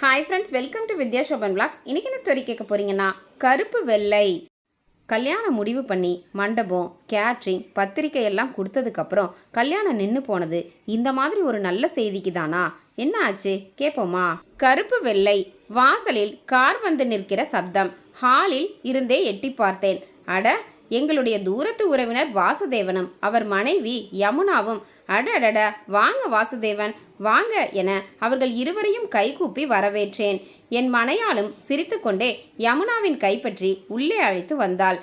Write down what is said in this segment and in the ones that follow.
Hi friends welcome to Vidya Shoban vlogs இன்னைக்கு என்ன story கேட்க போகிறீங்கன்னா கருப்பு வெள்ளை. கல்யாணம் முடிவு பண்ணி மண்டபம் கேட்ரிங் பத்திரிக்கை எல்லாம் கொடுத்ததுக்கப்புறம் கல்யாணம் நின்று போனது இந்த மாதிரி ஒரு நல்ல செய்திக்கு தானா? என்ன ஆச்சு? கேட்போமா கருப்பு வெள்ளை வாசலில் கார் வந்து நிற்கிற சப்தம். ஹாலில் இருந்தே எட்டி பார்த்தேன். அட எங்களுடைய தூரத்து உறவினர் வாசுதேவனும் அவர் மனைவி யமுனாவும் அடடட வாங்க வாசுதேவன் வாங்க என அவர்கள் இருவரையும் கைகூப்பி வரவேற்றேன். என் மனையாளும் சிரித்துக்கொண்டே யமுனாவின் கைப்பற்றி உள்ளே அழைத்து வந்தாள்.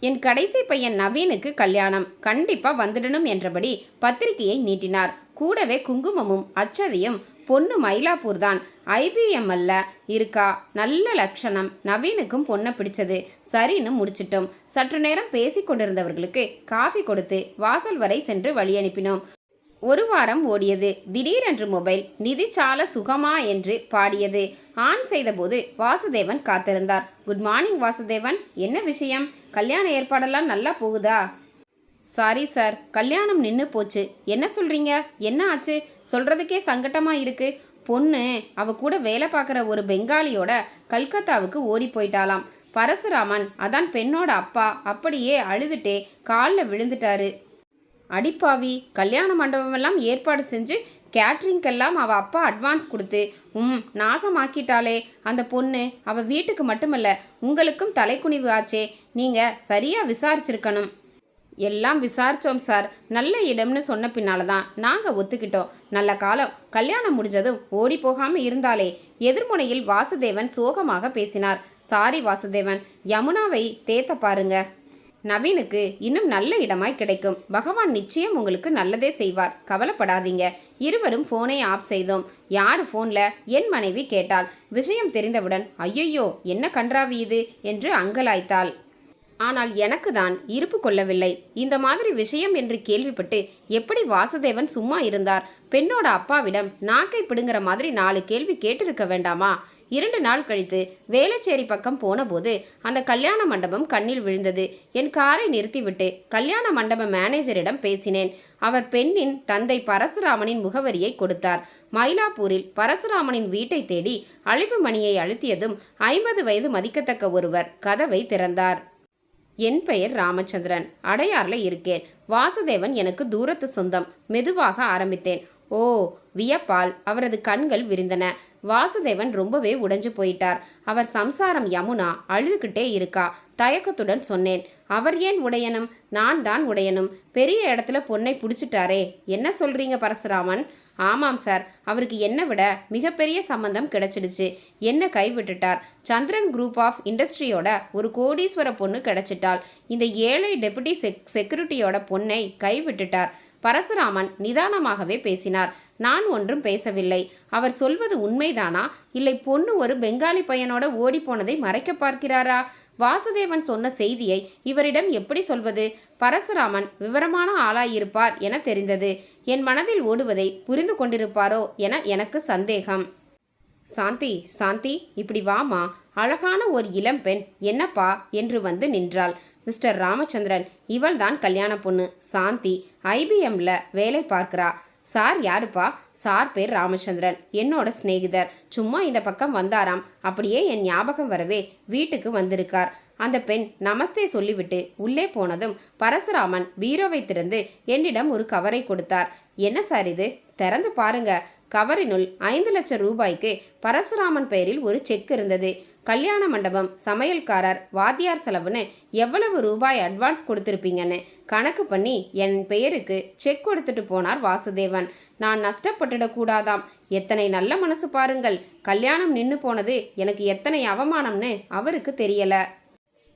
என் கடைசி பையன் நவீனுக்கு கல்யாணம் கண்டிப்பா வந்துடணும் என்றபடி பத்திரிகையை நீட்டினார். கூடவே குங்குமமும் அச்சதையும் பொண்ணு மயிலாப்பூர் தான். ஐபிஎம் அல்ல. இருக்கா? நல்ல லட்சணம். நவீனுக்கும் பொண்ணை பிடிச்சது. சரின்னு முடிச்சிட்டோம். சற்று நேரம் பேசிக் கொண்டிருந்தவர்களுக்கு காஃபி கொடுத்து வாசல் வரை சென்று வழி அனுப்பினோம். ஒரு வாரம் ஓடியது. திடீரென்று மொபைல் நிதிச்சால சுகமா என்று பாடியது. ஆன் செய்தபோது வாசுதேவன் காத்திருந்தார். Good morning Vasudevan. என்ன விஷயம்? கல்யாண ஏற்பாடெல்லாம் நல்லா போகுதா? சாரி சார் கல்யாணம் நின்று போச்சு. என்ன சொல்கிறீங்க என்ன ஆச்சு? சொல்கிறதுக்கே சங்கட்டமாக இருக்கு. பொண்ணு அவ கூட வேலை பார்க்குற ஒரு பெங்காலியோட கல்கத்தாவுக்கு ஓடி போயிட்டாலாம் பரசுராமன் அதான் பெண்ணோட அப்பா. அப்படியே அழுதுட்டே காலில் விழுந்துட்டாரு. அடிப்பாவி கல்யாண மண்டபமெல்லாம் ஏற்பாடு செஞ்சு கேட்ரிங்க்கெல்லாம் அவள் அப்பா அட்வான்ஸ் கொடுத்து ம் நாசமாக்கிட்டாளே. அந்த பொண்ணு அவள் வீட்டுக்கு மட்டுமல்ல உங்களுக்கும் தலைக்குனிவு ஆச்சே. நீங்கள் சரியாக விசாரிச்சிருக்கணும். எல்லாம் விசாரித்தோம் சார். நல்ல இடம்னு சொன்ன பின்னால தான் நாங்கள் ஒத்துக்கிட்டோம். நல்ல காலம். கல்யாணம் முடிஞ்சதும் ஓடி போகாமல் இருந்தாலே எதிர்முனையில் வாசுதேவன் சோகமாக பேசினார். சாரி வாசுதேவன். யமுனாவை தேத்த பாருங்க. நவீனுக்கு இன்னும் நல்ல இடமாய் கிடைக்கும். பகவான் நிச்சயம் உங்களுக்கு நல்லதே செய்வார். கவலைப்படாதீங்க. இருவரும் ஃபோனை ஆஃப் செய்தோம். யார் ஃபோனில் என் மனைவி கேட்டாள். விஷயம் தெரிந்தவுடன் ஐயையோ என்ன கன்றாவி இது? என்று அங்கலாய்த்தாள். ஆனால் எனக்கு தான் இருப்பு கொள்ளவில்லை. இந்த மாதிரி விஷயம் என்று கேள்விப்பட்டு எப்படி வாசுதேவன் சும்மா இருந்தார்? பெண்ணோட அப்பாவிடம் நாக்கை பிடுங்குற மாதிரி நாலு கேள்வி கேட்டிருக்க வேண்டாமா? இரண்டு நாள் கழித்து வேலைச்சேரி பக்கம் போனபோது அந்த கல்யாண மண்டபம் கண்ணில் விழுந்தது. என் காரை நிறுத்திவிட்டு கல்யாண மண்டப மேனேஜரிடம் பேசினேன். அவர் பெண்ணின் தந்தை பரசுராமனின் முகவரியை கொடுத்தார். மயிலாப்பூரில் பரசுராமனின் வீட்டை தேடி அழைப்பு மணியை அழுத்தியதும் ஐம்பது வயது மதிக்கத்தக்க ஒருவர் கதவை திறந்தார். என் பெயர் ராமச்சந்திரன். அடையாறில் இருக்கேன். வாசுதேவன் எனக்கு தூரத்து சொந்தம். மெதுவாக ஆரம்பித்தேன். ஓ வியப்பால் அவரது கண்கள் விரிந்தன. வாசுதேவன் ரொம்பவே உடைஞ்சு போயிட்டார். அவர் சம்சாரம் யமுனா அழுதுகிட்டே இருக்கா. தயக்கத்துடன் சொன்னேன். அவர் ஏன் உடையனும்? நான் தான் உடையனும். பெரிய இடத்துல பொண்ணை பிடிச்சிட்டாரே. என்ன சொல்றீங்க பரசுராமன்? ஆமாம் சார். அவருக்கு என்னை விட மிகப்பெரிய சம்பந்தம் கிடைச்சிடுச்சு. என்ன கைவிட்டுட்டார். சந்திரன் குரூப் ஆஃப் இண்டஸ்ட்ரியோட ஒரு கோடீஸ்வர பொண்ணு கிடைச்சிட்டாள். இந்த ஏழை டெபுட்டி செக் செக்யூரிட்டியோட பொண்ணை கைவிட்டுட்டார். பரசுராமன் நிதானமாகவே பேசினார். நான் ஒன்றும் பேசவில்லை. அவர் சொல்வது உண்மைதானா? இல்லை பொண்ணு ஒரு பெங்காலி பையனோட ஓடிப்போனதை மறைக்க பார்க்கிறாரா? வாசுதேவன் சொன்ன செய்தியை இவரிடம் எப்படி சொல்வது? பரசுராமன் விவரமான ஆளாயிருப்பார் என தெரிந்தது. என் மனதில் ஓடுவதை புரிந்து கொண்டிருப்பாரோ என எனக்கு சந்தேகம். சாந்தி சாந்தி இப்படி வாமா. அழகான ஒரு இளம்பெண் என்னப்பா? என்று வந்து நின்றாள். மிஸ்டர் ராமச்சந்திரன் இவள்தான் கல்யாண பொண்ணு. சாந்தி ஐபிஎம்ல வேலை பார்க்கிறா. சார் யாருப்பா? சார் பேர் ராமச்சந்திரன் என்னோட சிநேகிதர். சும்மா இந்த பக்கம் வந்தாராம். அப்படியே என் ஞாபகம் வரவே வீட்டுக்கு வந்திருக்கார். அந்த பெண் நமஸ்தே சொல்லிவிட்டு உள்ளே போனதும் பரசுராமன் பீரோவை திறந்து என்னிடம் ஒரு கவரை கொடுத்தார். என்ன சார் இது? திறந்து பாருங்க. கவரினுள் ஐந்து லட்சம் ரூபாய்க்கு பரசுராமன் பெயரில் ஒரு செக் இருந்தது. கல்யாண மண்டபம் சமையல்காரர் வாத்தியார் செலவுன்னு எவ்வளவு ரூபாய் அட்வான்ஸ் கொடுத்துருப்பீங்கன்னு கணக்கு பண்ணி என் பெயருக்கு செக் கொடுத்துட்டு போனார் வாசுதேவன். நான் நஷ்டப்பட்டுடக்கூடாதாம். எத்தனை நல்ல மனசு பாருங்கள். கல்யாணம் நின்று போனது எனக்கு எத்தனை அவமானம்னு அவருக்கு தெரியலை.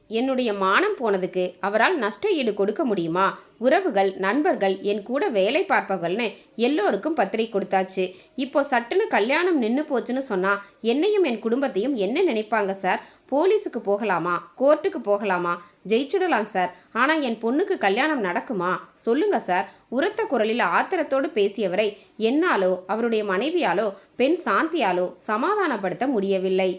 என்னுடைய மானம் போனதுக்கு அவரால் நஷ்ட ஈடு கொடுக்க முடியுமா? உறவுகள் நண்பர்கள் என் கூட வேலை பார்ப்பவர்கள்னு எல்லோருக்கும் பத்திரிக்கை கொடுத்தாச்சு. இப்போ சட்டுன்னு கல்யாணம் நின்று போச்சுன்னு சொன்னா என்னையும் என் குடும்பத்தையும் என்ன நினைப்பாங்க சார்? போலீஸுக்கு போகலாமா? கோர்ட்டுக்கு போகலாமா? ஜெயிச்சிடலாம் சார். ஆனால் என் பொண்ணுக்கு கல்யாணம் நடக்குமா? சொல்லுங்க சார். உரத்த குரலில் ஆத்திரத்தோடு பேசியவரை என்னாலோ அவருடைய மனைவியாலோ பெண் சாந்தியாலோ சமாதானப்படுத்த முடியவில்லை.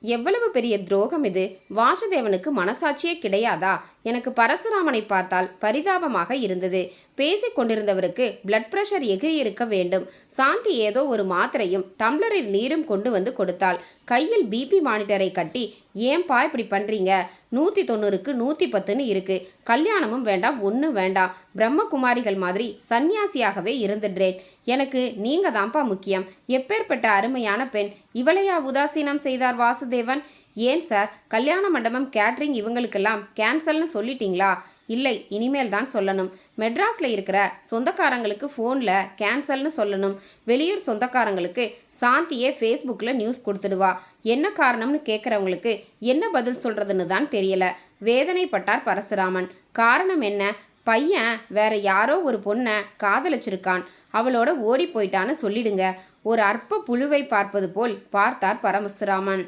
எவ்வளவு பெரிய துரோகம் இது? வாசுதேவனுக்கு மனசாட்சியே கிடையாதா? எனக்கு பரசுராமனை பார்த்தால் பரிதாபமாக இருந்தது. பேசிக் கொண்டிருந்தவருக்கு பிளட் பிரஷர் எகிரி இருக்க வேண்டும். சாந்தி ஏதோ ஒரு மாத்திரையும் டம்ளரில் நீரும் கொண்டு வந்து கொடுத்தாள். கையில் பிபி மானிட்டரை கட்டி ஏன்பா இப்படி பண்ணுறீங்க நூற்றி தொண்ணூறுக்கு நூற்றி பத்துன்னு இருக்குது கல்யாணமும் வேண்டாம் ஒன்றும் வேண்டாம். பிரம்மகுமாரிகள் மாதிரி சந்நியாசியாகவே இருந்துடுறேன். எனக்கு நீங்கள் தான்ப்பா முக்கியம். எப்பேற்பட்ட அருமையான பெண். இவளையா உதாசீனம் செய்தார் வாசுதேவன்? ஏன் சார்? கல்யாண மண்டபம் கேட்ரிங் இவங்களுக்கெல்லாம் கேன்சல்னு சொல்லிட்டீங்களா? இல்லை இனிமேல் தான் சொல்லணும். மெட்ராஸில் இருக்கிற சொந்தக்காரங்களுக்கு ஃபோனில் கேன்சல்னு சொல்லணும். வெளியூர் சொந்தக்காரங்களுக்கு சாந்தியே ஃபேஸ்புக்கில் நியூஸ் கொடுத்துடுவா. என்ன காரணம்னு கேட்குறவங்களுக்கு என்ன பதில் சொல்கிறதுன்னு தான் தெரியல. வேதனைப்பட்டார் பரசுராமன். காரணம் என்ன? பையன் வேற யாரோ ஒரு பொண்ணை காதலிச்சிருக்கான். அவளோட ஓடி போயிட்டான்னு சொல்லிடுங்க. ஒரு அற்ப புழுவை பார்ப்பது போல் பார்த்தார் பரமசுராமன்.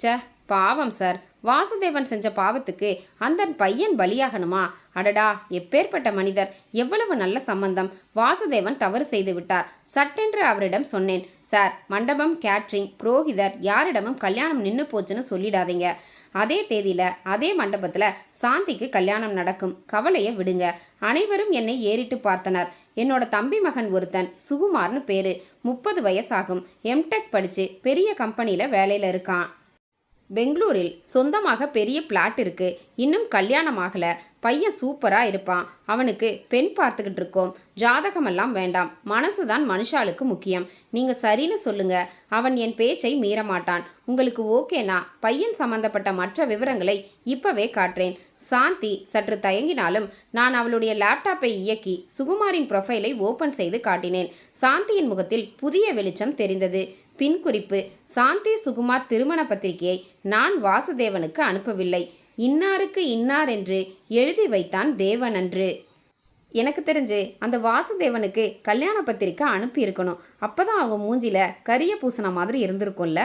ச பாவம் சார். வாசுதேவன் செஞ்ச பாவத்துக்கு அந்த பையன் பலியாகணுமா? அடடா எப்பேற்பட்ட மனிதர். எவ்வளவு நல்ல சம்பந்தம். வாசுதேவன் தவறு செய்து விட்டார். சட்டென்று அவரிடம் சொன்னேன் சார் மண்டபம் கேட்ரிங் புரோகிதர் யாரிடமும் கல்யாணம் நின்று போச்சுன்னு சொல்லிடாதீங்க. அதே தேதியில் அதே மண்டபத்தில் சாந்திக்கு கல்யாணம் நடக்கும். கவலையை விடுங்க. அனைவரும் என்னை ஏறிட்டு பார்த்தனர். என்னோட தம்பி மகன் ஒருத்தன் சுகுமார்னு பேரு. முப்பது வயசாகும். எம்டெக் படித்து பெரிய கம்பெனியில் வேலையில் இருக்கான். பெங்களூரில் சொந்தமாக பெரிய பிளாட் இருக்கு. இன்னும் கல்யாணம் ஆகல பையன் சூப்பரா இருப்பான். அவனுக்கு பெண் பார்த்துக்கிட்டு இருக்கோம். ஜாதகமெல்லாம் வேண்டாம். மனசு தான் மனுஷாளுக்கு முக்கியம். நீங்க சரின்னு சொல்லுங்க. அவன் என் பேச்சை மீறமாட்டான். உங்களுக்கு ஓகேனா? பையன் சம்பந்தப்பட்ட மற்ற விவரங்களை இப்பவே காட்டுறேன். சாந்தி சற்று தயங்கினாலும் நான் அவளுடைய லேப்டாப்பை இயக்கி சுகுமாரின் ப்ரொஃபைலை ஓபன் செய்து காட்டினேன். சாந்தியின் முகத்தில் புதிய வெளிச்சம் தெரிந்தது. பின் குறிப்பு சாந்தி சுகுமார் திருமண பத்திரிகையை நான் வாசுதேவனுக்கு அனுப்பவில்லை. இன்னாருக்கு இன்னார் என்று எழுதி வைத்தான் தேவன் அன்று எனக்கு தெரிஞ்சு அந்த வாசுதேவனுக்கு கல்யாண பத்திரிக்கை அனுப்பி இருக்கணும் அப்பதான் அவங்க மூஞ்சியில் கரிய பூசணம் மாதிரி இருந்திருக்கும்ல.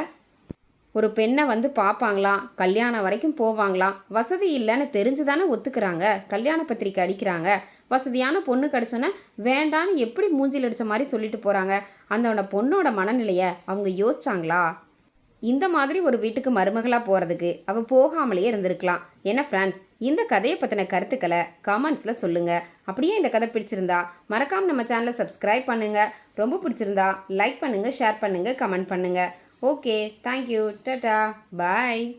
ஒரு பெண்ணை வந்து பார்ப்பாங்களாம் கல்யாணம் வரைக்கும் போவாங்களாம் வசதி இல்லைன்னு தெரிஞ்சு தானே ஒத்துக்கிறாங்க. கல்யாண பத்திரிக்கை அடிக்கிறாங்க. வசதியான பொண்ணு கிடச்சோன்னே வேண்டான்னு எப்படி மூஞ்சில் அடித்த மாதிரி சொல்லிட்டு போகிறாங்க அந்தோட பொண்ணோட மனநிலையை அவங்க யோசிச்சாங்களா? இந்த மாதிரி ஒரு வீட்டுக்கு மருமகளாக போகிறதுக்கு அவள் போகாமலேயே இருந்திருக்கலாம். என்ன ஃப்ரெண்ட்ஸ் இந்த கதையை பற்றின கருத்துக்களை கமெண்ட்ஸில் சொல்லுங்கள் அப்படியே இந்த கதை பிடிச்சிருந்தா மறக்காமல் நம்ம சேனலை சப்ஸ்கிரைப் பண்ணுங்கள் ரொம்ப பிடிச்சிருந்தா லைக் பண்ணுங்கள் ஷேர் பண்ணுங்கள் கமெண்ட் பண்ணுங்கள் Okay, thank you. Ta-ta. Bye.